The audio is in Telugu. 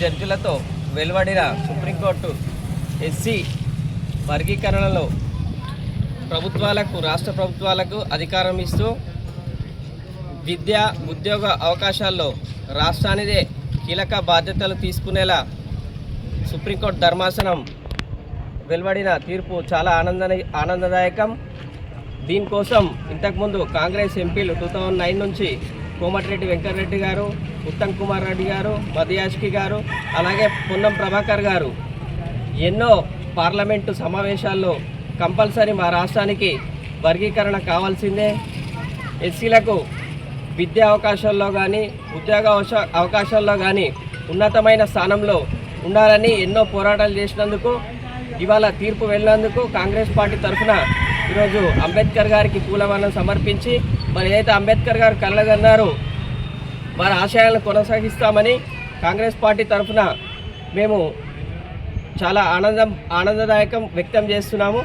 జడ్జిలతో వెలువడిన సుప్రీంకోర్టు ఎస్సీ వర్గీకరణలో ప్రభుత్వాలకు రాష్ట్ర ప్రభుత్వాలకు అధికారం ఇస్తూ విద్య ఉద్యోగ అవకాశాల్లో రాష్ట్రానిదే కీలక బాధ్యతలు తీసుకునేలా సుప్రీంకోర్టు ధర్మాసనం వెలువడిన తీర్పు చాలా ఆనంద ఆనందదాయకం. దీనికోసం ఇంతకుముందు కాంగ్రెస్ ఎంపీలు టూ థౌజండ్ నైన్ నుంచి కోమటిరెడ్డి వెంకటరెడ్డి గారు ఉత్తమ్ కుమార్ రెడ్డి గారు మధుయాష్కి గారు అలాగే పొన్నం ప్రభాకర్ గారు. ఎన్నో పార్లమెంటు సమావేశాల్లో కంపల్సరీ మా రాష్ట్రానికి వర్గీకరణ కావాల్సిందే. ఎస్సీలకు విద్యా అవకాశాల్లో కానీ ఉద్యోగ అవశ- అవకాశాల్లో కానీ ఉన్నతమైన స్థానంలో ఉండాలని ఎన్నో పోరాటాలు చేసినందుకు ఇవాళ తీర్పు వెళ్ళినందుకు కాంగ్రెస్ పార్టీ తరఫున ఈరోజు అంబేద్కర్ గారికి పూలమాలను సమర్పించి మరి ఏదైతే అంబేద్కర్ గారు కలగన్నారో వారి ఆశయాలను కొనసాగిస్తామని కాంగ్రెస్ పార్టీ తరఫున మేము చాలా ఆనందం ఆనందదాయకం వ్యక్తం చేస్తున్నాము.